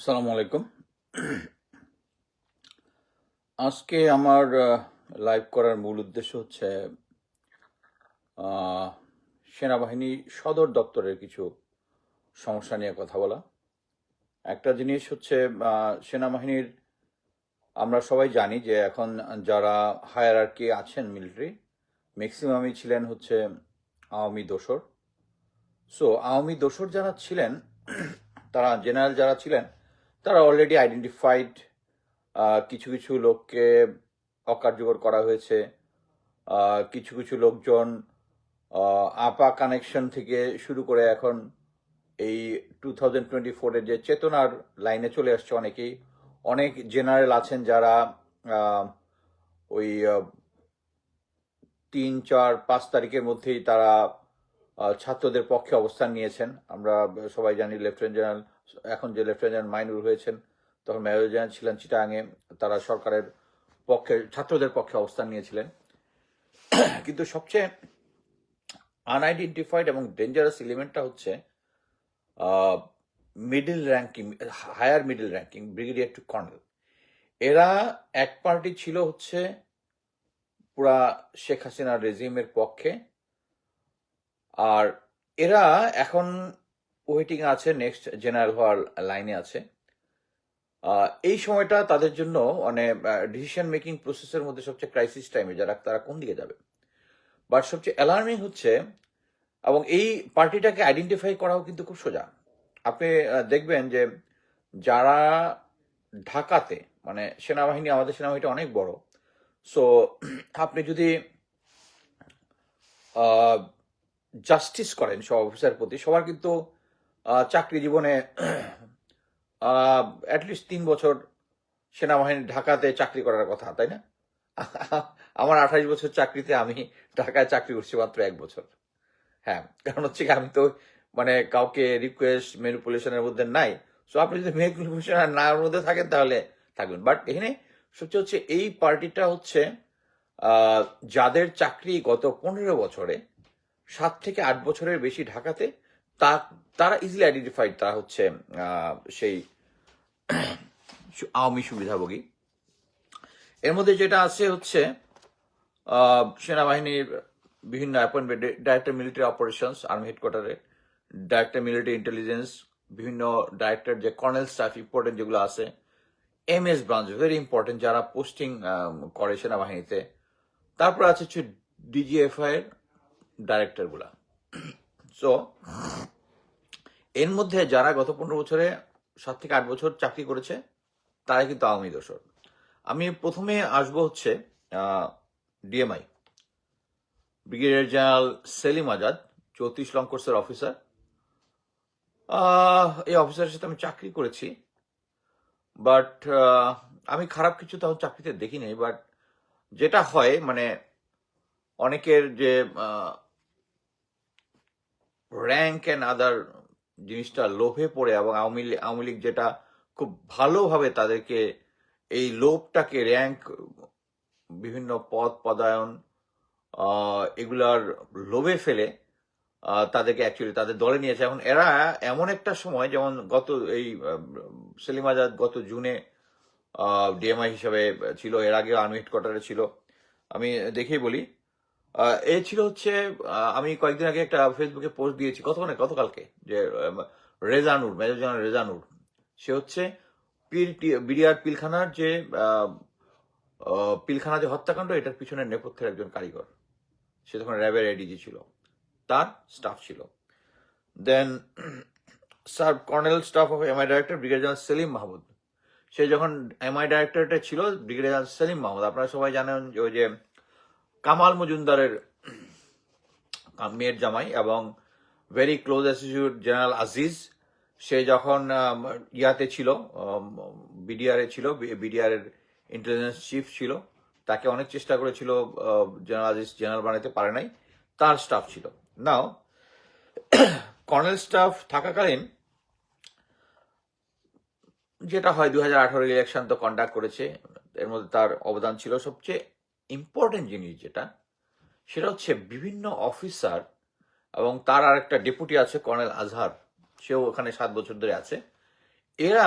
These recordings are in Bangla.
আসসালামু আলাইকুম আজকে আমার লাইভ করার মূল উদ্দেশ্য হচ্ছে সেনাবাহিনী সদর দপ্তরের কিছু সমস্যা নিয়ে কথা বলা। একটা জিনিস হচ্ছে সেনাবাহিনীর, আমরা সবাই জানি যে এখন যারা হায়ার আছেন মিলিটারি ম্যাক্সিমামই ছিলেন হচ্ছে আওয়ামী দোসর। সো আওয়ামী দোসর যারা ছিলেন, তারা জেনারেল যারা ছিলেন তারা অলরেডি আইডেন্টিফাইড কিছু কিছু লোককে অকার্যকর করা হয়েছে। কিছু কিছু লোকজন আপা কানেকশন থেকে শুরু করে এখন এই টু থাউজেন্ড টোয়েন্টি ফোরের যে চেতনার লাইনে চলে আসছে অনেকেই। অনেক জেনারেল আছেন যারা ওই তিন, চার, পাঁচ তারিখের মধ্যেই তারা ছাত্রদের পক্ষে অবস্থান নিয়েছেন। আমরা সবাই জানি লেফটেন্যান্ট জেনারেল এখন যে লেফটেন্যান্ট মাইনুর হয়েছেন, তখন জেনারেল ছিলেন চিটাঙে তারা সরকারের পক্ষে, ছাত্রদের পক্ষে অবস্থান নিয়েছিলেন। কিন্তু সবচেয়ে আনআইডেন্টিফাইড এবং ডেঞ্জারাস এলিমেন্টটা হচ্ছে middle ranking higher middle ranking brigadier to colonel এরা এক পার্টি ছিল হচ্ছে পুরা শেখ হাসিনার রেজিমের পক্ষে। আর এরা এখন ওয়েটিং আছে নেক্সট জেনারেল হওয়ার লাইনে আছে। এই সময়টা তাদের জন্য মানে ডিসিশন মেকিং প্রসেসের মধ্যে সবচেয়ে ক্রাইসিস টাইমে যারা, তারা কোন দিকে যাবে? বাট সবচেয়ে অ্যালার্মিং হচ্ছে, এবং এই পার্টিটাকে আইডেন্টিফাই করাও কিন্তু খুব সোজা। আপনি দেখবেন যে যারা ঢাকাতে মানে সেনাবাহিনী, আমাদের সেনাবাহিনীটা অনেক বড়। সো আপনি যদি জাস্টিস করেন সব অফিসার প্রতি, সবার কিন্তু চাকরি জীবনে অ্যাটলিস্ট তিন বছর সেনাবাহিনী ঢাকাতে চাকরি করার কথা, তাই না? আমার আঠাশ বছর চাকরিতে আমি ঢাকায় চাকরি করছি মাত্র এক বছর। হ্যাঁ কারণ হচ্ছে কি, আমি তো মানে কাউকে রিকোয়েস্ট ম্যানিপুলেশনের মধ্যে নাই। সো আপনি যদি ম্যানিপুলেশন না মধ্যে থাকেন, তাহলে থাকবেন। বাট এখানে সবচেয়ে হচ্ছে এই পার্টিটা হচ্ছে যাদের চাকরি গত পনেরো বছরে, সাত থেকে আট বছরের বেশি ঢাকাতে তা, তারা ইজিলি আইডেন্টিফাইড তারা হচ্ছে সেই আওয়ামী সুবিধাভোগী। এর মধ্যে যেটা আছে হচ্ছে সেনাবাহিনীর বিভিন্ন appointment director military operations army হেডকোয়ার্টারে director military intelligence বিভিন্ন ডাইরেক্টর যে কর্নেল স্টাফ ইম্পর্টেন্ট যেগুলো আছে M S branch very important যারা পোস্টিং করে সেনাবাহিনীতে। তারপর আছে হচ্ছে ডিজিএফআই এর ডাইরেক্টরগুলা সো এর মধ্যে যারা গত পনেরো বছরে সাত থেকে আট বছর চাকরি করেছে তারা কিন্তু আওয়ামী দোষর। আমি প্রথমে আসব হচ্ছে DMI. Brigadier general Selim Azad, চৌত্রিশ লং কোর্সের অফিসার। এই অফিসারের সাথে আমি চাকরি করেছি, বাট আমি খারাপ কিছু তখন চাকরিতে দেখিনি, বাট যেটা হয় মানে অনেকের যে র্যাঙ্ক অ্যান্ড আদার জিনিসটা লোভে পড়ে এবং আওয়ামী লী- আওয়ামী লীগ যেটা খুব ভালোভাবে তাদেরকে এই লোভটাকে র্যাঙ্ক বিভিন্ন পদ পদায়ন এগুলার লোভে ফেলে তাদেরকে অ্যাকচুয়ালি তাদের দলে নিয়েছে এখন এরা এমন একটা সময়, যেমন গত এই সেলিম আজাদ গত জুনে ডিএমআই হিসাবে ছিল, এর আগে আর্মি হেডকোয়ার্টারে ছিল। আমি দেখেই বলি এ ছিল হচ্ছে আমি কয়েকদিন আগে একটা ফেসবুকে পোস্ট দিয়েছি কত মানে গতকালকে, যে রেজানুর মেজর জেনারেল রেজানুর সে হচ্ছে পিল বিডিআর পিলখানার যে পিলখানা যে হত্যাকাণ্ড, এটার পিছনে নেপথ্যের একজন কারিগর। সে তখন র্যাবের এডিজি ছিল। তার স্টাফ ছিল। Then sir colonel staff of MI director brigadier general Selim Mahmud সে যখন এমআই ডাইরেক্টরটা ছিল ব্রিগেডিয়ার জেনারেল সেলিম মাহমুদ আপনারা সবাই জানেন যে, ওই যে কামাল মজুমদারের মেয়ের জামাই এবং very close associate general Aziz সে যখন ইয়াতে ছিল বিডিআর ছিল বিডিআর এর ইন্টেলিজেন্স চিফ ছিল, তাকে অনেক চেষ্টা করেছিল জেনারেল আজিজ জেনারেল বানাতে, পারে নাই, তার স্টাফ ছিল। নাও কর্নেল স্টাফ থাকাকালীন, যেটা হয় দু হাজার আঠারো ইলেকশন তো কন্ডাক্ট করেছে, এর মধ্যে তার অবদান ছিল সবচেয়ে। ইম্পর্টেন্ট জিনিস যেটা, সেটা হচ্ছে বিভিন্ন অফিসার এবং তার আর একটা ডেপুটি আছে কর্নেল আজহার সেও ওখানে সাত বছর ধরে আছে। এরা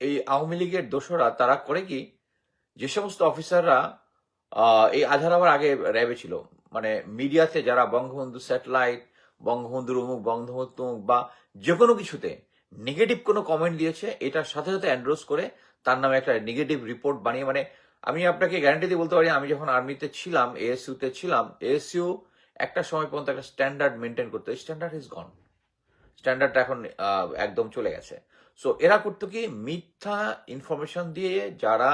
এই আওয়ামী লীগের দোসরা, তারা করে কি, যে সমস্ত অফিসাররা এই আধার আবার আগে র্যাবে ছিল। মানে মিডিয়াতে যারা বঙ্গবন্ধু স্যাটেলাইট বঙ্গবন্ধুর অমুক বঙ্গবন্ধু বা যে কোনো কিছুতে নেগেটিভ কোনো কমেন্ট দিয়েছে, এটার সাথে সাথে অ্যান্ড্রোজ করে তার নামে একটা নেগেটিভ রিপোর্ট বানিয়ে মানে আমি আপনাকে গ্যারান্টি দিয়ে বলতে পারি, আমি যখন আর্মিতে ছিলাম এএসইউতে ছিলাম এএসইউ একটা সময় পর্যন্ত একটা স্ট্যান্ডার্ড মেনটেন করতো। স্ট্যান্ডার্ড ইজ গন স্ট্যান্ডার্ডটা এখন একদম চলে গেছে। সো এরা করতো কি? মিথ্যা ইনফরমেশন দিয়ে যারা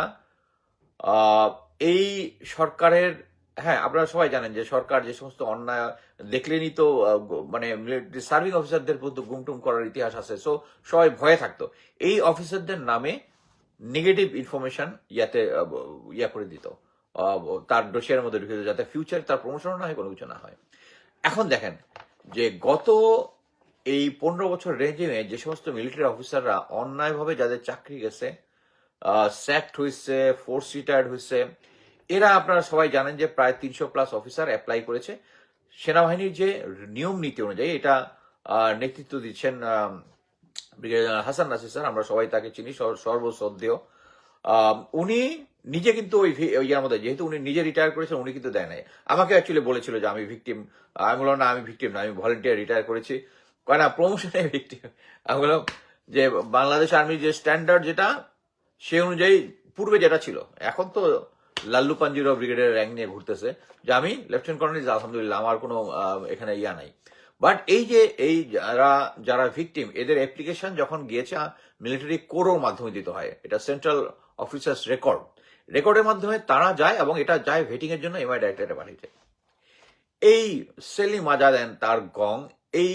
এই সরকারের হ্যাঁ আপনারা সবাই জানেন যে সরকার যে সমস্ত অন্যায় দেখলেনি তো মানে সার্ভিং অফিসারদের মধ্যে গুমটুম করার ইতিহাস আছে। সো সবাই ভয়ে থাকতো। এই অফিসারদের নামে নেগেটিভ ইনফরমেশন ইয়াতে ইয়া করে দিত। তার ডোসিয়ার মধ্যে ঢুকে দিত যাতে ফিউচার তার প্রমোশন না হয়, কোনো কিছু না হয়। এখন দেখেন যে গত এই পনেরো বছর রেঞ্জিমে যে সমস্ত মিলিটারি অফিসাররা অন্যায়ভাবে যাদের চাকরি গেছে স্যাক্ট হয়েছে ফোর্স রিটায়ার্ড হয়েছে এরা আপনারা সবাই জানেন যে প্রায় তিনশো প্লাস অফিসার অ্যাপ্লাই করেছে। সেনাবাহিনীর যে নিয়ম নীতি অনুযায়ী এটা নেতৃত্ব দিচ্ছেন হাসান নাসির স্যার, আমরা সবাই তাকে চিনি, সর- সর্বশ্রদ্ধেয়। উনি নিজে কিন্তু ওই ইয়ার মধ্যে, যেহেতু উনি নিজে রিটায়ার করেছেন, উনি কিন্তু দেয় নাই। আমাকে অ্যাকচুয়ালি বলেছিল যে আমি ভিকটিম আমি বললাম, না, আমি ভিকটিম না, আমি ভলেন্টিয়ার রিটায়ার করেছি। না প্রমোশনে ভিকটিম আমি বললাম, যে বাংলাদেশ আর্মির যে স্ট্যান্ডার্ড যেটা, সে অনুযায়ী পূর্বে যেটা ছিল, এখন তো লাল্লু পাঞ্জিরাও ব্রিগেডের র্যাঙ্ক নিয়ে ঘুরতেছে। যে আমি লেফটেন্যান্ট কর্নেল আলহামদুলিল্লাহ, আমার কোনো এখানে ইয়া নাই। বাট এই যে, এই যারা যারা ভিকটিম এদের অ্যাপ্লিকেশন যখন গিয়েছে মিলিটারি কোরোর মাধ্যমে দিতে হয়। এটা সেন্ট্রাল অফিসার্স রেকর্ড রেকর্ডের মাধ্যমে তারা যায় এবং এটা যায় ভেটিং এর জন্য এমআই ডাইরেক্টরে পাঠিয়েছে এই সেলিম আজাদেন তার গং এই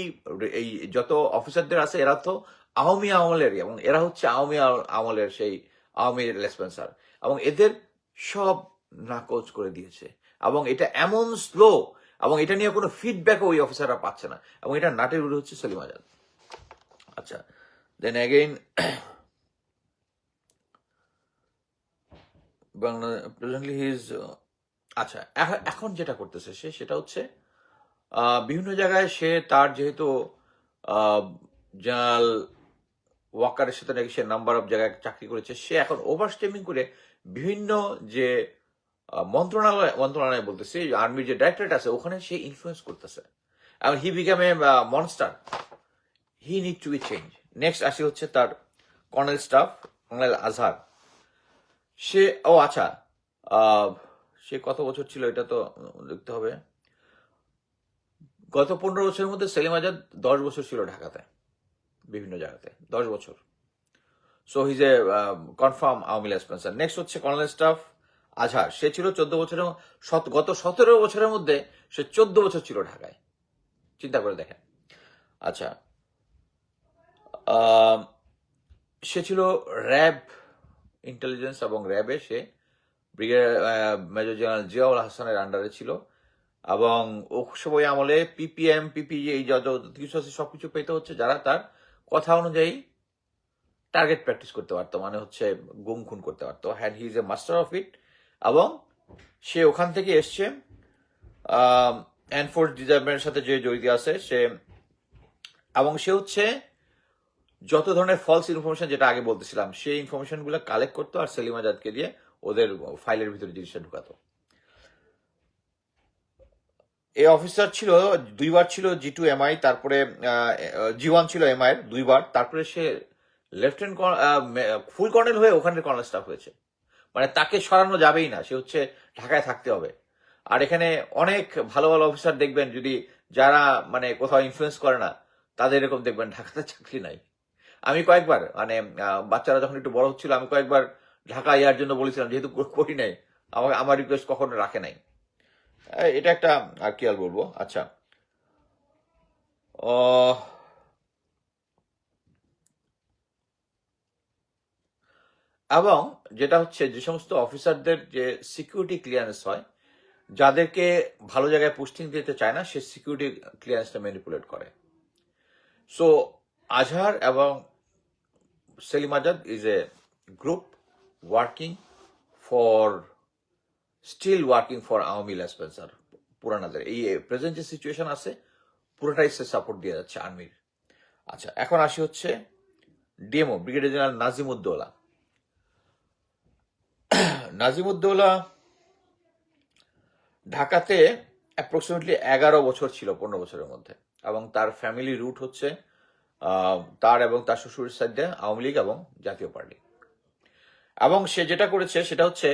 এই যত অফিসারদের আছে, এরা তো আওয়ামী আমলেরই এবং এরা হচ্ছে আওয়ামী আমলের সেই আওয়ামী লেসপেন্সার। এবং এদের সব নাকচ করে দিয়েছে। এবং এটা এমন স্লো এবং এটা নিয়ে কোনো ফিডব্যাক ওই অফিসাররা পাচ্ছে না। এবং এটা নাটের উড়ে হচ্ছে সেলিম আজাদ। আচ্ছা then again Bangla presently his আচ্ছা এখন যেটা করতেছে সে, সেটা হচ্ছে বিভিন্ন জায়গায় সে তার যেহেতু জেনারেল ওয়াকারের সাথে নাকি সে নাম্বার অফ জায়গায় চাকরি করেছে, সে এখন ওভার স্টেমিং করে বিভিন্ন যে মন্ত্রণালয় মন্ত্রণালয় বলতেছে আর্মির যে ডাইরেক্টরেট আছে, ওখানে সে ইনফ্লুয়েন্স করতেছে। এবং he become a monster he need to be change next আসি হচ্ছে তার কর্নেল স্টাফ কর্নেল আজহার সে, ও আচ্ছা সে কত বছর ছিল এটা তো দেখতে হবে। গত পনেরো বছরের মধ্যে সেলিম আজাদ দশ বছর ছিল ঢাকাতে, বিভিন্ন জায়গাতে, দশ বছর। So his a confirm Awami spencer next হচ্ছে কর্নেল স্টাফ আজহার, সে ছিল চোদ্দ বছরের গত সতেরো বছরের মধ্যে সে চোদ্দ বছর ছিল ঢাকায়। চিন্তা করে দেখেন। আচ্ছা সে ছিল র্যাব ইন্টেলিজেন্স এবং র্যাবে সে ব্রিগেডিয়ার মেজর জেনারেল জিয়াউল হাসানের আন্ডারে ছিল এবং ও সময় আমলে পিপিএম পিপি এই যত কিছু আছে সবকিছু পেতে হচ্ছে যারা তার কথা অনুযায়ী টার্গেট প্র্যাকটিস করতে পারতো মানে হচ্ছে গুম খুন করতে পারতো। And he is a master of it এবং সে ওখান থেকে এসছে এনফোর্স ডিজার্ভমেন্টের সাথে যে জড়িত আছে, সে এবং সে হচ্ছে যত ধরনের ফলস ইনফরমেশন যেটা আগে বলতেছিলাম, সেই ইনফরমেশনগুলো কালেক্ট করতো আর সেলিম আজাদকে দিয়ে ওদের ফাইলের ভিতরে জিনিসটা ঢুকাতো। এই অফিসার ছিল, দুইবার ছিল জি টু এমআই তারপরে জি ওয়ান ছিল এমআই দুইবার, তারপরে সে লেফটেন্যান্ট ফুল কর্নেল হয়ে ওখানে কর্নেল স্টাফ হয়েছে। মানে তাকে সরানো যাবেই না সে হচ্ছে ঢাকায় থাকতে হবে। আর এখানে অনেক ভালো ভালো অফিসার দেখবেন যদি যারা মানে কোথাও ইনফ্লুয়েন্স করে না তাদের এরকম দেখবেন ঢাকাতে চাকরি নাই। আমি কয়েকবার মানে বাচ্চারা যখন একটু বড় হচ্ছিল আমি কয়েকবার ঢাকা ইয়ার জন্য বলেছিলাম যেহেতু কর- নাই আমাকে আমার রিকোয়েস্ট কখনো রাখে নাই। এটা একটা আর কি আর বলব? আচ্ছা। আহ, এবং যেটা হচ্ছে যে সমস্ত অফিসারদের যে সিকিউরিটি ক্লিয়ারেন্স হয়, যাদেরকে ভালো জায়গায় পোস্টিং দিতে চায় না, সে সিকিউরিটি ক্লিয়ারেন্সটা ম্যানিপুলেট করে। সো আজহার এবং Selim Azad is a group working for still working for Awami লেসপেন্সার পুরানাদের এই প্রেজেন্ট যে সিচুয়েশন আছে, পুরোটাই সে সাপোর্ট দিয়ে যাচ্ছে আর্মির আচ্ছা এখন আসি হচ্ছে DMO brigadier general Nazim Uddaula Nazimuddaula ঢাকাতে অ্যাপ্রক্সিমেটলি এগারো বছর ছিল, পনেরো বছরের মধ্যে। এবং তার ফ্যামিলি রুট হচ্ছে তার এবং তার শ্বশুরের সাইডে আওয়ামী লীগ এবং জাতীয় পার্টি। এবং সে যেটা করেছে, সেটা হচ্ছে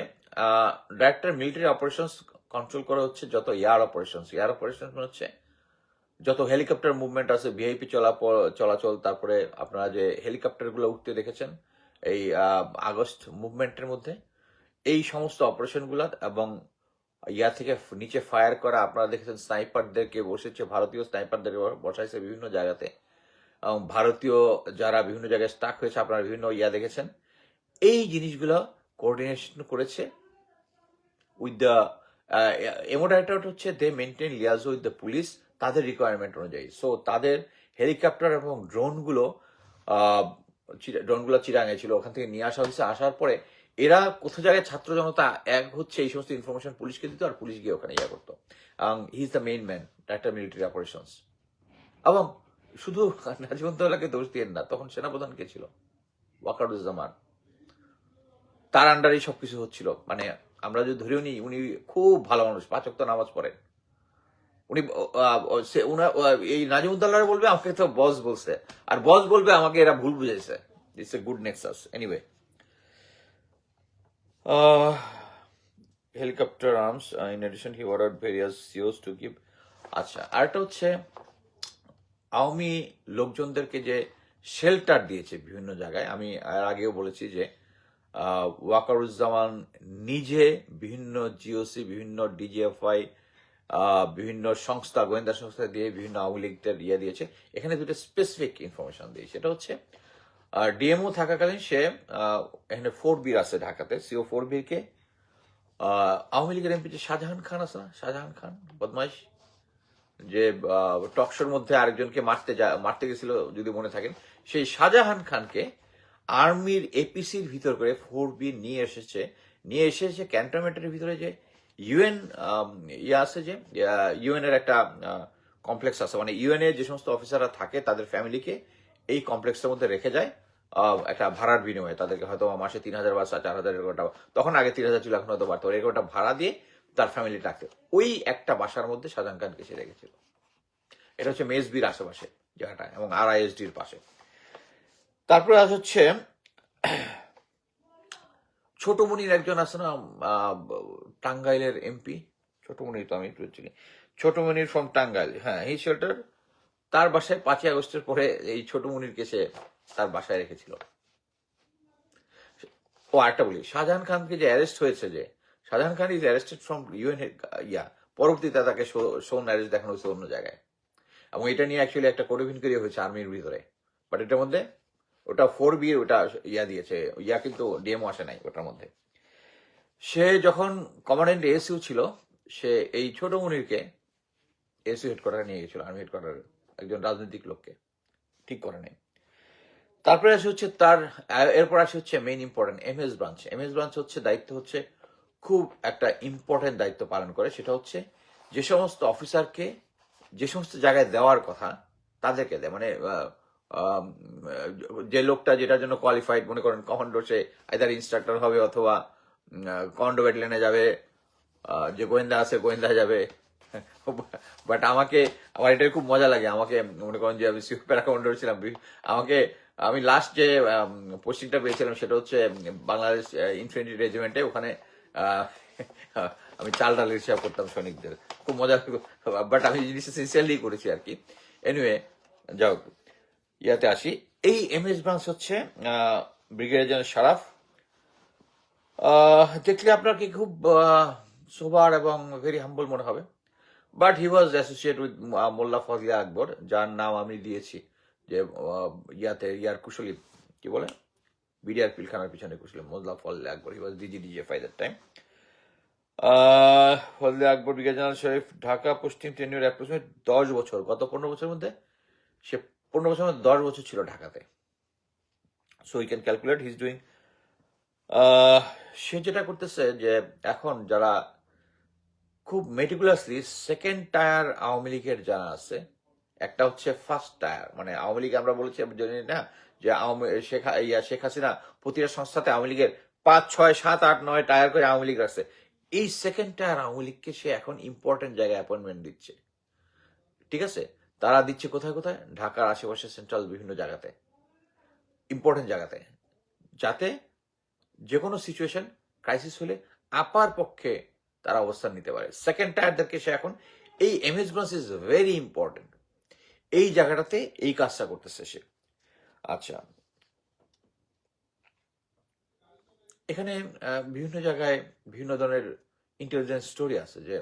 ডাইরেক্টর মিলিটারি অপারেশনস কন্ট্রোল করা হচ্ছে যত এয়ার অপারেশনস এয়ার অপারেশন হচ্ছে, যত হেলিকপ্টার মুভমেন্ট আছে ভিআইপি চলা চলাচল, তারপরে আপনারা যে হেলিকপ্টারগুলো উঠতে দেখেছেন, এই আগস্ট মুভমেন্টের মধ্যে। এই সমস্ত অপারেশনগুলো এবং ইয়া থেকে নিচে ফায়ার করা, আপনারা দেখেছেন স্নাইপারদেরকে বসেছে, ভারতীয় স্নাইপারদের বসাইছে বিভিন্ন জায়গাতে। এবং ভারতীয় যারা বিভিন্ন জায়গায় স্টাক হয়েছে, আপনারা বিভিন্ন ইয়া দেখেছেন। এই জিনিসগুলো কোঅর্ডিনেশন করেছে উইথ দ্য এমোডাইটার হচ্ছে they maintain liaison with the police তাদের রিকোয়ারমেন্ট অনুযায়ী। সো তাদের হেলিকপ্টার এবং ড্রোনগুলো ড্রোনগুলো চিরাঙে ছিল, ওখান থেকে নিয়ে আসা হয়েছে। আসার পরে এরা কোথাও জায়গায় ছাত্র জনতা এক হচ্ছে এই সমস্ত ইনফরমেশন পুলিশকে দিত আর পুলিশ গিয়ে ওখানে ইয়া করতো। He is the main man director military operations এবং শুধু নাজিমুদ্দৌলাকে দোষ দিয়ে না, তখন সেনাপ্রধান কে ছিল? ওয়াকারুজ্জামান। তার আন্ডারেই সবকিছু হচ্ছিল। মানে আমরা যদি ধরেও নিই, উনি খুব ভালো মানুষ পাঁচক তো নামাজ পড়েন। উনি এই নাজিমুদ্দাল্লাহ বলবে, আমাকে তো বস বলছে। আর বস বলবে, আমাকে এরা ভুল বুঝাইছে। It's a good nexus anyway helicopter arms in addition he order various COs to give আচ্ছা আরেকটা হচ্ছে, আওয়ামী লোকজনদেরকে যে শেল্টার দিয়েছে বিভিন্ন জায়গায়, আমি এর আগেও বলেছি যে ওয়াকারুজ্জামান নিজে বিভিন্ন জিওসি বিভিন্ন ডিজিএফআই বিভিন্ন সংস্থা, গোয়েন্দা সংস্থা দিয়ে বিভিন্ন আওয়ামী লীগদের ইয়ে দিয়েছে। এখানে দুটো স্পেসিফিক ইনফরমেশন দিয়েছে এটা হচ্ছে ডিএমও থাকাকালীন সে এখানে ফোর বির আছে ঢাকাতে সিও ফোর বিরকে আওয়ামী লীগের এমপি যে শাহজাহান খান আছে না? শাহজাহান খান, বদমাইশ। যে টকশোর মধ্যে আরেকজনকে মারতে যা, মারতে গেছিল, যদি মনে থাকেন, সেই শাহজাহান খানকে আর্মির এপিসির ভিতর করে ফোর বি নিয়ে এসেছে। নিয়ে এসেছে ক্যান্টনমেন্টের ভিতরে যে ইউএন ইয়ে আছে যে ইউএন এর একটা কমপ্লেক্স আছে। মানে ইউএন এর যে সমস্ত অফিসাররা থাকে, তাদের ফ্যামিলিকে এই কমপ্লেক্সের মধ্যে রেখে যায়। একটা ভাড়ার বিনিময়ে। তাদেরকে হয়তো মাসে তিন হাজার বা চার হাজার এরকম তখন আগে তিন হাজার ছিল এখন হয়তো বাড়তো। এরকম একটা ভাড়া দিয়ে তার ফ্যামিলি রাখতে। ওই একটা বাসার মধ্যে শাহজাহান খানকে সে রেখেছিল। এটা হচ্ছে মেজবির আশেপাশে জায়গাটা এবং আর আইএসডির পাশে। তারপরে আজ হচ্ছে ছোট মুনির একজন আছে না টাঙ্গাইলের এমপি। ছোট মুনির তো আমি একটু চিনি। ছোট ফ্রম টাঙ্গাইল। হ্যাঁ হি শেল্টার তার বাসায় পাঁচই আগস্টের পরে এই ছোট মুনিরকে সে তার বাসায় রেখেছিল। ও আরেকটা বলি, শাহজাহান খানকে যে অ্যারেস্ট হয়েছে যে, Shahjahan Khan is arrested from UN ইয়া, পরবর্তীতে তাকে সোন অ্যারেস্ট দেখানো হয়েছে অন্য জায়গায়। এবং এটা নিয়ে অ্যাকচুয়ালি একটা কোর্ট ইনকোয়ারি হয়েছে আর্মির ভিতরে। বাট এটার মধ্যে ওটা ফোর বি ওটা ইয়া দিয়েছে, ইয়া কিন্তু ডিএমও আসে নাই ওটার মধ্যে। সে যখন কমান্ডেন্ট এসইউ ছিল, সে এই ছোট মুনিরকে এসইউ হেডকোয়ার্টারে নিয়ে গেছিল আর্মি হেডকোয়ার্টার একজন রাজনৈতিক লোককে। ঠিক করে নেই। তারপরে আসে হচ্ছে তার এরপর আসে হচ্ছে main important M S branch M S branch হচ্ছে দায়িত্ব হচ্ছে খুব একটা ইম্পর্টেন্ট দায়িত্ব পালন করে। সেটা হচ্ছে যে সমস্ত অফিসারকে, যে সমস্ত জায়গায় দেওয়ার কথা তাদেরকে দেয়। মানে যে লোকটা যেটার জন্য কোয়ালিফাইড মনে করেন কমান্ডো সে আইদার ইনস্ট্রাক্টর হবে অথবা কমান্ডো ব্যাটালিয়নে যাবে যে গোয়েন্দা আছে গোয়েন্দা যাবে। বাট আমাকে, আমার এটা খুব মজা লাগে। আমাকে মনে করেন যে আমি প্যারা কমান্ডার ছিলাম। আমাকে, আমি লাস্ট যে পোস্টিংটা পেয়েছিলাম সেটা হচ্ছে বাংলাদেশ ইনফেন্ট্রি রেজিমেন্টে ওখানে আমি চাল ডালের হিসাব করতাম সৈনিকদের। খুব মজা বাট আমি জিনিসটা সিনসিয়ারলি করেছি আর কি। এনিওয়ে যাও ইয়াতে আসি। এই এম এস ব্রাঞ্চ হচ্ছে ব্রিগেডিয়ার জেনারেল শারাফ দেখলে আপনার কি খুব সোবার এবং ভেরি হাম্বল মনে হবে। But he was associate with Molla Fazle Akbar যার নাম আমি দিয়েছি যে আহ, ইয়াতে ইয়ার কুশলী কি বলে? বিডিআর পিলখানার পিছনে কুশলী Molla Fazle Akbar he was DG DGFI that time Fazle Akbar brigade general Sharif Dhaka Paschim tenure approximate দশ বছর গত পনেরো বছরের মধ্যে সে পনেরো বছরের মধ্যে দশ বছর ছিল ঢাকাতে। So we can calculate his doing সে যেটা করতেছে যে এখন যারা খুব মেটিকুলাসলি সেকেন্ড টায়ার আওয়ামী লীগের যারা আছে, একটা হচ্ছে ফার্স্ট টায়ার মানে আওয়ামী লীগ আমরা বলেছি জানি না, যে আওয়ামী, শেখ, ইয়া শেখ হাসিনা প্রতিটা সংস্থাতে আওয়ামী লীগের পাঁচ, ছয়, সাত, আট, নয় টায়ার করে আওয়ামী লীগ রাখছে এই সেকেন্ড টায়ার আওয়ামী লীগকে সে এখন ইম্পর্টেন্ট জায়গায় অ্যাপয়েন্টমেন্ট দিচ্ছে। ঠিক আছে? তারা দিচ্ছে কোথায় কোথায়? ঢাকার আশেপাশে সেন্ট্রাল বিভিন্ন জায়গাতে। ইম্পর্টেন্ট জায়গাতে। যাতে যে কোনো সিচুয়েশন ক্রাইসিস হলে আপার পক্ষে তারা অবস্থান নিতে পারে। সেকেন্ড টায়ারদেরকে সে এখন, এই এমএসগঞ্জ ইজ ভেরি ইম্পর্টেন্ট এই জায়গাটাতে এই কাজটা করতেছে সে। আচ্ছা। এখানে বিভিন্ন জায়গায় বিভিন্ন ধরনের ইন্টেলিজেন্স স্টোরি আছে যে,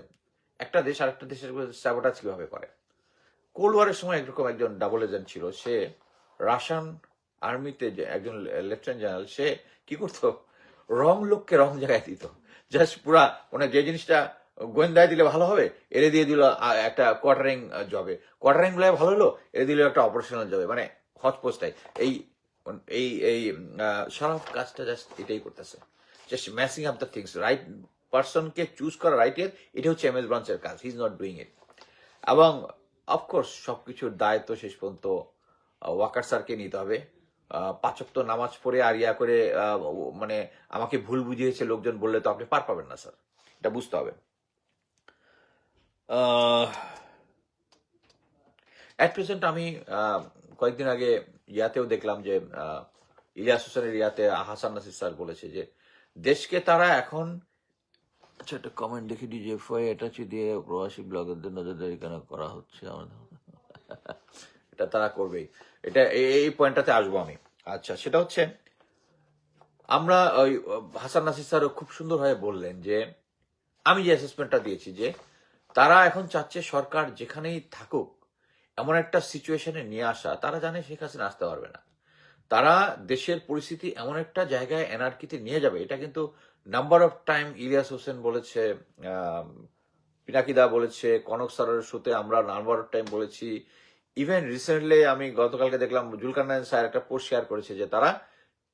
একটা দেশ আরেকটা দেশের স্যাবোটাজ কীভাবে করে। কোল্ড ওয়ারের সময় একরকম একজন ডাবল এজেন্ট ছিল, সে রাশিয়ান আর্মিতে যে একজন লেফটেন্যান্ট জেনারেল, সে কি করতো? রং লোককে রং জায়গায় দিত। জাস্ট পুরা মানে যে জিনিসটা গোয়েন্দায় দিলে ভালো হবে এরে দিয়ে দিল একটা কোয়ার্টারিং জবে কোয়ার্টারিংগুলো ভালো হলো এরে দিল একটা অপারেশনাল জবে মানে হজ পোস্টাই এই এই এই আহ, সারা কাজটা জাস্ট এটাই করতেছে। Just messing up the things right পার্সনকে choose করা রাইটের এটা হচ্ছে এম এস ব্রাঞ্চের কাজ he is not doing it এবং অফকোর্স সবকিছুর দায়িত্ব শেষ পর্যন্ত ওয়াকার স্যারকে নিতে হবে। আহ, পাঁচক তো নামাজ পড়ে আর ইয়া করে মানে আমাকে ভুল বুঝিয়েছে লোকজন বললে তো আপনি পার পাবেন না স্যার। এটা বুঝতে হবে। অ্যাট প্রেজেন্ট আমি কয়েকদিন আগে ইয়াতেও দেখলাম যে ইলিয়াস হোসেনের ইয়াতে হাসান নাসির স্যার বলেছে যে দেশকে তারা এখন আচ্ছা একটা কমেন্ট দেখি ডিজে ফয়ে এটা দিয়ে প্রবাসী ব্লগারদের নজরদারি কেন করা হচ্ছে? আমাদের এটা তারা করবেই। এটা এই- পয়েন্টটাতে আসব আমি। আচ্ছা সেটা হচ্ছে, আমরা ওই, হাসান নাসির স্যার খুব সুন্দরভাবে বললেন যে, আমি যে অ্যাসেসমেন্টটা দিয়েছি যে, তারা এখন চাচ্ছে সরকার যেখানেই থাকুক, এমন একটা সিচুয়েশনে নিয়ে আসা, তারা জানে শেখ হাসিনা আসতে পারবে না। তারা দেশের পরিস্থিতি এমন একটা জায়গায় এনআরকিতে নিয়ে যাবে, এটা কিন্তু number of time Ilias Hossain বলেছে পিনাকিদা বলেছে, কনক স্যারের শোতে আমরা নাম্বার অফ টাইম বলেছি ইভেন রিসেন্টলি আমি গতকালকে দেখলাম জুলকান্নায়ন স্যার একটা পোস্ট শেয়ার করেছে যে তারা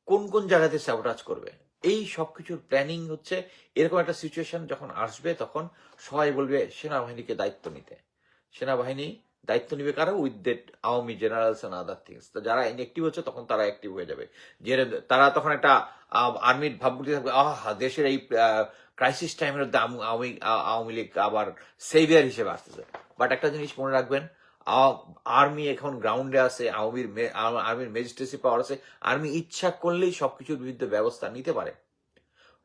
কোন কোন জায়গাতে স্যাবোটাজ করবে। এই সবকিছুর প্ল্যানিং হচ্ছে এরকম একটা সিচুয়েশন যখন আসবে তখন সবাই বলবে সেনাবাহিনীকে দায়িত্ব নিতে। সেনাবাহিনী দায়িত্ব নিবে কারও? With that Awami generals and other things তো যারা ইনএক্টিভ হচ্ছে তখন তারা অ্যাক্টিভ হয়ে যাবে। যে তারা তখন একটা আর্মির ভাবমূর্তি থাকবে, আহ, দেশের এই ক্রাইসিস টাইমের আওয়ামী আওয়ামী লীগ আবার সেভিয়ার হিসেবে আসতেছে। বাট একটা জিনিস মনে রাখবেন আর্মি এখন গ্রাউন্ডে আছে আওয়ামীর আর্মির ম্যাজিস্ট্রেসি পাওয়ার আছে আর্মি ইচ্ছা করলেই সবকিছুর বিরুদ্ধে ব্যবস্থা নিতে পারে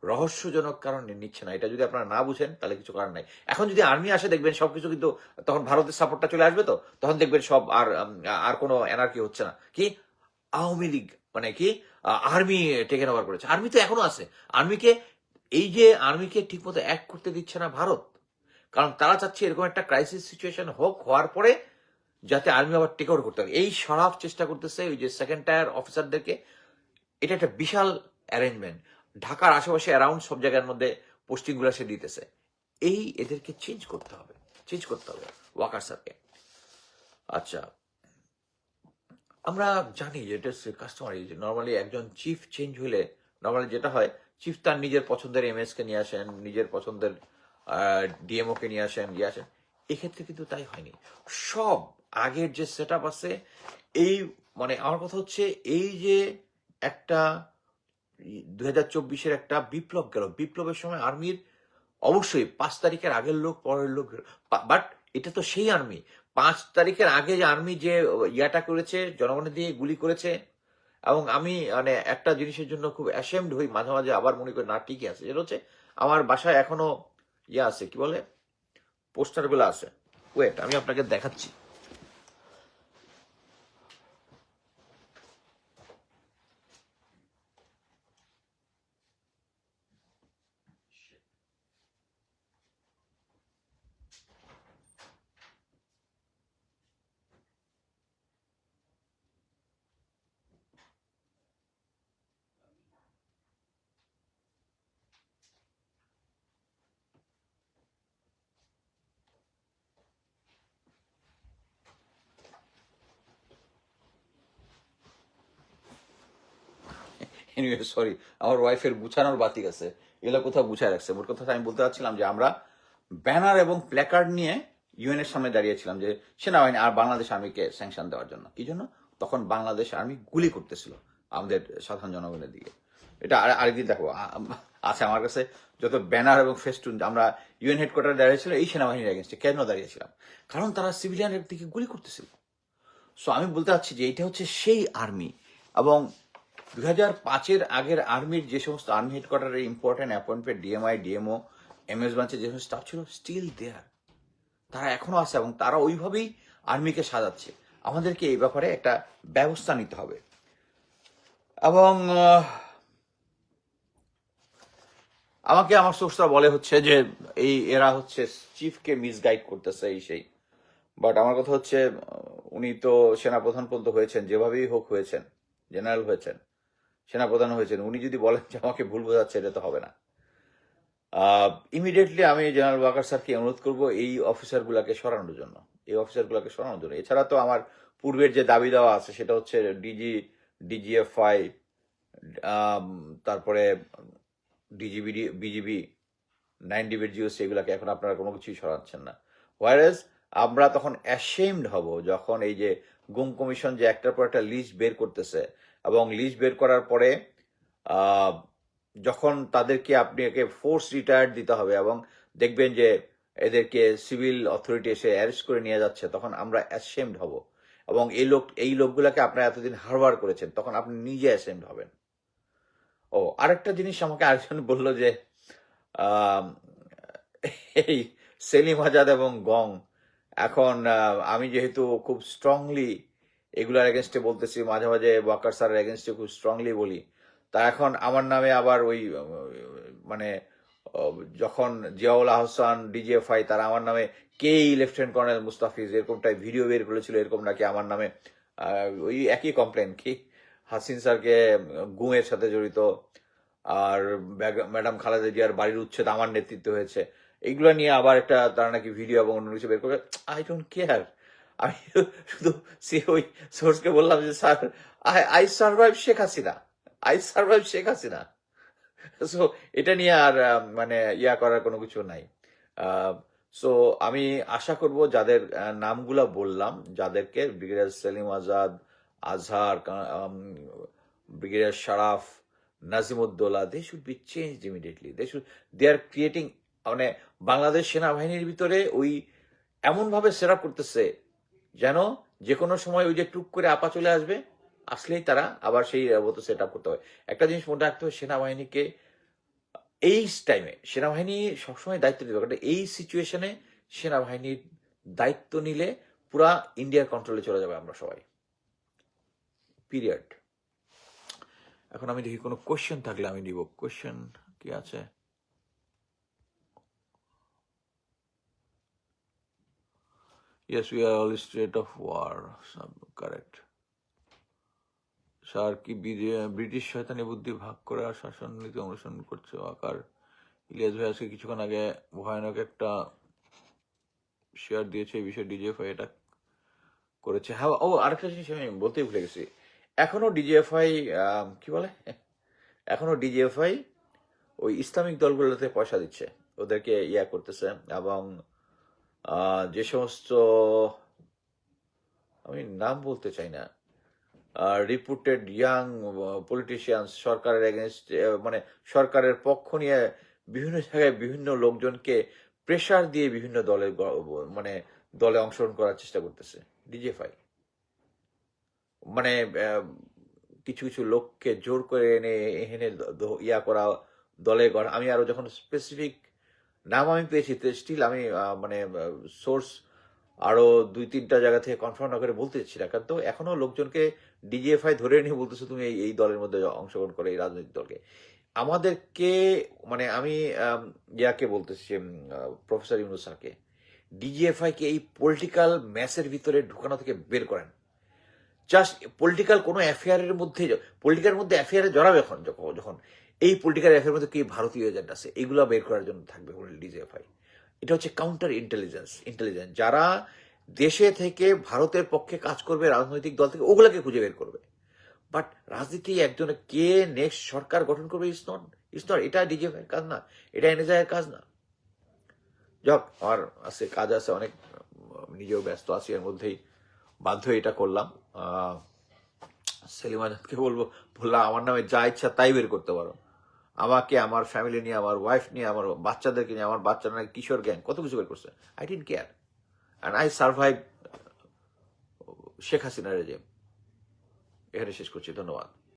রহস্যজনক কারণে নিচ্ছে না এটা যদি আপনারা না বুঝেন তাহলে কিছু কারণ নাই এখন যদি আর্মি আসে দেখবেন সবকিছু কিন্তু তখন ভারতের সাপোর্টটা চলে আসবে তো তখন দেখবেন সব আর আর কোনো এনার্কি হচ্ছে না কি আওয়ামী লীগ মানে কি আর্মি টেকেন ওভার করেছে আর্মি তো এখনও আছে আর্মিকে এই যে আর্মিকে ঠিকমতো অ্যাক্ট করতে দিচ্ছে না ভারত কারণ তারা চাচ্ছে এরকম একটা ক্রাইসিস সিচুয়েশন হোক হওয়ার পরে যাতে আর্মি আবার টেক ওভার করতে পারে। এই সরাফ চেষ্টা করতেছে ওই যে সেকেন্ড টায়ার অফিসারদেরকে এটা একটা বিশাল অ্যারেঞ্জমেন্ট ঢাকার আশেপাশে অ্যারাউন্ড সব জায়গার মধ্যে পোস্টিংগুলো সে দিতেছে। এই এদেরকে চেঞ্জ করতে হবে। চেঞ্জ করতে হবে ওয়াকার স্যারকে। আচ্ছা। আমরা জানি যে এটা কাস্টমার এই যে নর্মালি একজন চিফ চেঞ্জ হলে নর্মালি যেটা হয় চিফ তার নিজের পছন্দের এম কে নিয়ে আসেন, নিজের পছন্দের ডিএমও কে নিয়ে আসেন ইয়ে আসেন। এক্ষেত্রে কিন্তু তাই হয়নি। সব আগের যে সেট আছে, এই মানে আমার কথা হচ্ছে, এই যে একটা দু হাজার চব্বিশের একটা বিপ্লব গেল। বিপ্লবের সময় আর্মির অবশ্যই পাঁচ তারিখের আগের লোক, পরের লোক বাট এটা তো সেই আর্মি। পাঁচ তারিখের আগে যে আর্মি যে ইয়াটা করেছে, জনগণের দিয়ে গুলি করেছে, এবং আমি মানে একটা জিনিসের জন্য খুব অ্যাসেমড হই, মাঝে মাঝে আবার মনে করি, না, ঠিকই আছে। যেটা হচ্ছে, আমার বাসায় এখনও ইয়ে আছে, কি বলে? পোস্টারগুলো আছে। ওয়েট আমি আপনাকে দেখাচ্ছি। এনিওয়ে সরি আমার ওয়াইফের গুছানোর বাতি আছে এগুলো কোথাও গুছায় রাখছে। মোট কথা আমি বলতে চাচ্ছিলাম যে আমরা ব্যানার এবং প্ল্যাকার্ড নিয়ে ইউএন এর সামনে দাঁড়িয়েছিলাম যে সেনাবাহিনী আর বাংলাদেশ আর্মিকে স্যাংশন দেওয়ার জন্য। কি জন্য? তখন বাংলাদেশ আর্মি গুলি করতেছিল আমাদের সাধারণ জনগণের দিকে। এটা আর- আরেকদিন দেখো আছে আমার কাছে যত ব্যানার এবং ফেস্টুন আমরা ইউএন হেডকোয়ার্টার দাঁড়িয়েছিল, এই সেনাবাহিনীর এগেনস্টে কেন দাঁড়িয়েছিলাম? কারণ তারা সিভিলিয়ানের দিকে গুলি করতেছিল। সো আমি বলতে চাচ্ছি যে এটা হচ্ছে সেই আর্মি এবং দুই হাজার পাঁচের আগের আর্মির যে সমস্ত army হেডকোয়ার্টারের important appointment DMI DMO MS ব্রাঞ্চের যে সমস্ত স্টাফ ছিল স্টিল দেয়ার তারা এখনও আছে এবং তারা ওইভাবেই আর্মিকে সাজাচ্ছে। আমাদেরকে এই ব্যাপারে একটা ব্যবস্থা নিতে হবে। এবং আমাকে আমার সোর্সরা বলে হচ্ছে যে এই এরা হচ্ছে চিফকে মিসগাইড করতেছে এই সেই। বাট আমার কথা হচ্ছে, উনি তো সেনাপ্রধান পর্যন্ত হয়েছেন, যেভাবেই হোক হয়েছেন জেনারেল হয়েছেন। সেনাপ্রধান হয়েছেন, উনি যদি বলেন যে আমাকে ভুল বোঝাচ্ছে, এটা তো হবে না। ইমিডিয়েটলি আমি জেনারেল ওয়াকার স্যারকে অনুরোধ করব এই অফিসারগুলোকে সরানোর জন্য। এই অফিসারগুলোকে সরানোর জন্য। এছাড়া তো আমার পূর্বের যে দাবি দেওয়া আছে, সেটা হচ্ছে ডিজি ডিজিএফআই তারপরে ডিজিবি বিজিবি নাইন ডিবির জিওসি এগুলাকে এখন আপনারা কোনো কিছুই সরাচ্ছেন না। ওয়ারেজ আমরা তখন অ্যাশেমড হব যখন এই যে গুম কমিশন যে একটার পর একটা লিস্ট বের করতেছে এবং লিস্ট বের করার পরে যখন তাদেরকে আপনি একে ফোর্স রিটায়ার্ড দিতে হবে এবং দেখবেন যে এদেরকে সিভিল অথরিটি এসে অ্যারেস্ট করে নিয়ে যাচ্ছে, তখন আমরা অ্যাশেমড হব। এবং এই লোক, এই লোকগুলোকে আপনারা এতদিন হারবার করেছেন, তখন আপনি নিজে অ্যাশেমড হবেন। ও, আরেকটা জিনিস আমাকে আরেকজন বলল যে এই সেলিম আজাদ এবং গং, এখন আমি যেহেতু খুব স্ট্রংলি এগুলার এগেনস্টে বলতেছি, মাঝে মাঝে ওয়াকার স্যারের এগেনস্টে খুব স্ট্রংলি বলি। তা এখন আমার নামে আবার ওই মানে যখন জিয়াউল আহসান ডিজিএফআই তারা আমার নামে কেই লেফটেন্যান্ট কর্নেল মুস্তাফিজ, এরকমটাই ভিডিও বের করেছিল, এরকম নাকি আমার নামে ওই একই কমপ্লেন কি? হাসিন স্যারকে গুমের সাথে জড়িত, আর ম্যাডাম খালেদা জিয়ার বাড়ির উচ্ছেদ আমার নেতৃত্বে হয়েছে। এইগুলো নিয়ে আবার একটা তারা নাকি ভিডিও এবং অন্য কিছু বের করবে। আই ডোন্ট কেয়ার আমি শুধু সে ওই সোর্সকে বললাম যে sir I I survive Sheikh Hasina I survive Sheikh Hasina so এটা নিয়ে আর মানে ইয়া করার কোনো কিছু নাই। সো আমি আশা করব যাদের নামগুলা বললাম, যাদেরকে brigadier Selim Azad, Azhar brigadier Sharaf, Nazimuddaula they should be change immediately they should they are creating মানে বাংলাদেশ সেনাবাহিনীর ভিতরে ওই এমনভাবে সেট করতেছে যেন যে কোনো সময় ওই যে টুক করে আপা চলে আসবে, আসলেই তারা আবার সেই মতো সেট আপ করতে হয়। একটা জিনিস মনে রাখতে হবে সেনাবাহিনীকে এই টাইমে সেনাবাহিনী সবসময় দায়িত্ব নিতে কারণ এই সিচুয়েশনে সেনাবাহিনীর দায়িত্ব নিলে পুরা ইন্ডিয়ার কন্ট্রোলে চলে যাবে আমরা সবাই। পিরিয়ড এখন আমি দেখি কোনো কোয়েশ্চেন থাকলে আমি নিব। কোশ্চেন কি আছে? Yes, we are all state of war. Some, correct. Sir কি ব্রিটিশ শয়তানি বুদ্ধি ভাগ করে আর শাসন নীতি অনুসরণ করছে আকার ইলিয়াস ভাই আজকে কিছুক্ষণ আগে ভয়ানক একটা শেয়ার দিয়েছে এই বিষয়ে ডিজিএফআই এটা করেছে হ্যাঁ ও আরেকটা জিনিস আমি বলতেই ভুলে গেছি এখনও ডিজিএফআই কি বলে এখনও ডিজিএফআই ওই ইসলামিক দলগুলোতে পয়সা দিচ্ছে ওদেরকে ইয়া করতেছে এবং যে সমস্ত, আমি নাম বলতে চাই না রিপুটেড ইয়াং পলিটিশিয়ানস সরকারের এগেনস্ট মানে সরকারের পক্ষ নিয়ে বিভিন্ন জায়গায় বিভিন্ন লোকজনকে প্রেসার দিয়ে বিভিন্ন দলে মানে দলে অংশগ্রহণ করার চেষ্টা করতেছে ডিজেফাই মানে কিছু কিছু লোককে জোর করে এনে এনে ইয়া করা দলে গড়া। আমি আরও যখন স্পেসিফিক নাম আমি পেয়েছি স্টিল আমি মানে সোর্স আরও দুই তিনটা জায়গা থেকে কনফার্ম না করে বলতে চাচ্ছি না। কারণ তো এখনও লোকজনকে ডিজিএফআই ধরে নিয়ে বলতেছে, তুমি এই এই দলের মধ্যে অংশগ্রহণ করে, এই রাজনৈতিক দলকে। আমাদেরকে মানে আমি ইয়াকে বলতেছি প্রফেসর ইউনুস স্যারকে ডিজিএফআই কে এই পলিটিক্যাল ম্যাচের ভিতরে ঢুকানো থেকে বের করেন। জাস্ট পলিটিক্যাল কোনো অ্যাফেয়ারের মধ্যে পলিটিক্যাল মধ্যে অ্যাফেয়ারে জড়াবে এখন যখন এই পলিটিক্যাল অ্যাফেয়ার মধ্যে কি ভারতীয় এজেন্ট আছে, এগুলো বের করার জন্য থাকবে ডিজিএফআই এটা হচ্ছে কাউন্টার ইন্টেলিজেন্স ইন্টেলিজেন্স যারা দেশে থেকে ভারতের পক্ষে কাজ করবে, রাজনৈতিক দল থেকে, ওগুলাকে খুঁজে বের করবে। বাট রাজনীতি একজনে কে নেক্সট সরকার গঠন করবে ইস নট ইস নট এটা কাজ না, এটা এনএজআই এর কাজ না। যাক, আমার আছে কাজ আছে, অনেক নিজেও ব্যস্ত আছি, এর মধ্যেই বাধ্য এটা করলাম। সেলিম আজাদকে বলব, বললাম, আমার নামে যা ইচ্ছা তাই বের করতে পারো। আমাকে, আমার ফ্যামিলি নিয়ে, আমার ওয়াইফ নিয়ে, আমার বাচ্চাদেরকে নিয়ে, আমার বাচ্চারা নাকি কিশোর গ্যাং কত কিছু বের করছে? I didn't care and I survive Sheikh Hasina regime এখানে শেষ করছি, ধন্যবাদ।